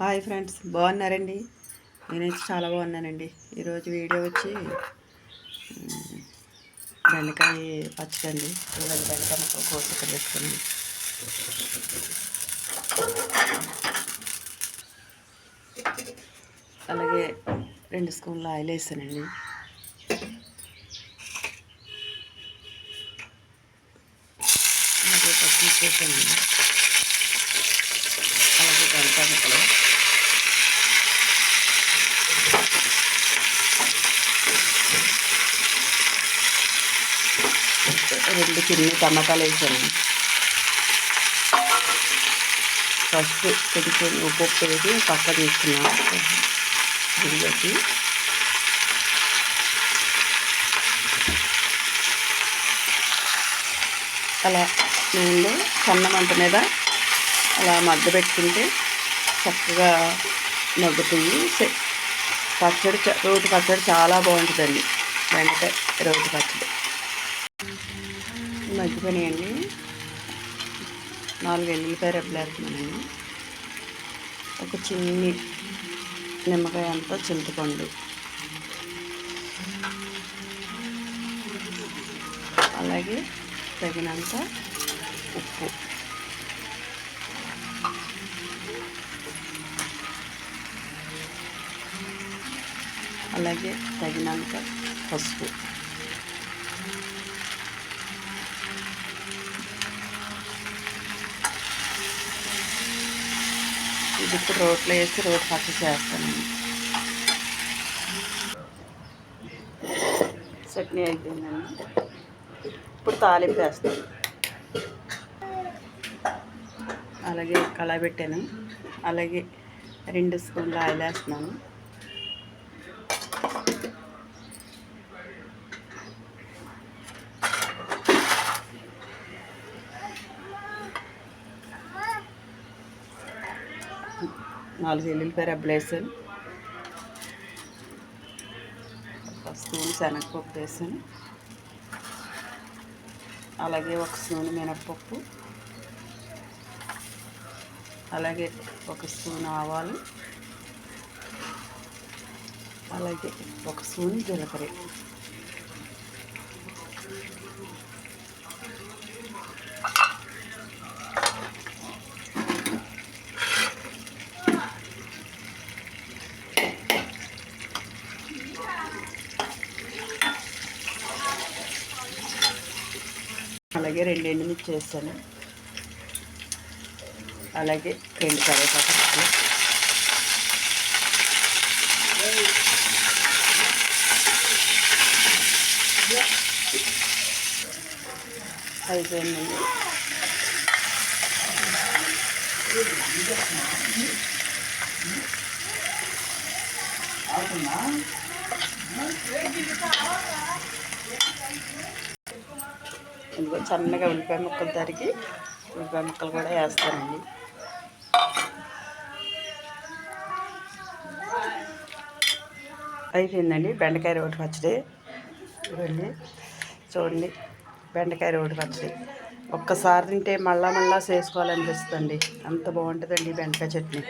Hi friends బాగున్నారండి? నేనైతే చాలా బాగున్నానండి. ఈరోజు వీడియో వచ్చి బెండకాయ పచ్చడండి. చూడండి బెండకాయ ఒక కోసి ఇక్కడ అలాగే రెండు స్పూన్లు ఆయిల్ వేసానండి. అలాగే పచ్చిమిర్చి వేసానండి అలాగే బెండకాయ ముక్కలు రెండు చిన్ని టమాటాలు వేసాను. ఫస్ట్ కొంచెం ఉప్పు వేసి పక్క తీసుకున్నాను ఉడిపెట్టి అలా నేను సన్న మంట మీద అలా మగ్గ పెట్టుకుంటే చక్కగా మగ్గుతుంది పచ్చడి చ- రోటి పచ్చడి చాలా బాగుంటుందండి. వెంటనే రోటి పచ్చడి. మగ్గిపోయినాయండి నాలుగు ఎల్లుల్లిపాయ రెబ్బలు వేస్తున్నానండి. ఒక చిన్ని నిమ్మకాయ అంతా చింతపండు. అలాగే తగినంత ఉప్పు. అలాగే తగినంత పసుపు. ఇప్పుడు రోట్లో వేసి రోడ్ పక్క చేస్తానండి చట్నీ అయిపోయిందండి ఇప్పుడు తాలింపు వేస్తాను. అలాగే కళా పెట్టాను. అలాగే రెండు స్పూన్లు ఆయిల్ వేస్తున్నాను. నాలుగు ఎల్లుల్లిపాయ రెబ్బలు వేసాను ఒక స్పూన్ శనగపప్పు వేసాను. అలాగే ఒక స్పూన్ మినప్పప్పు. అలాగే ఒక స్పూన్ ఆవాలు. అలాగే ఒక స్పూన్ జీలకర్ర. అలాగే రెండు ఎండుమిర్చి వేసాను అలాగే రెండు కరివేపాకు అయిపోయిందండి అయిపోయిందండి. ఇదిగో సన్నగా ఉల్లిపాయ ముక్కలు తరిగి ఉల్లిపాయ ముక్కలు కూడా వేస్తానండి. అయిపోయిందండి బెండకాయ రోటి పచ్చడి. ఇవ్వండి చూడండి బెండకాయ రోటి పచ్చడి. ఒక్కసారి తింటే మళ్ళా మళ్ళా చేసుకోవాలనిపిస్తుంది అంత బాగుంటుందండి బెండకాయ చట్నీ.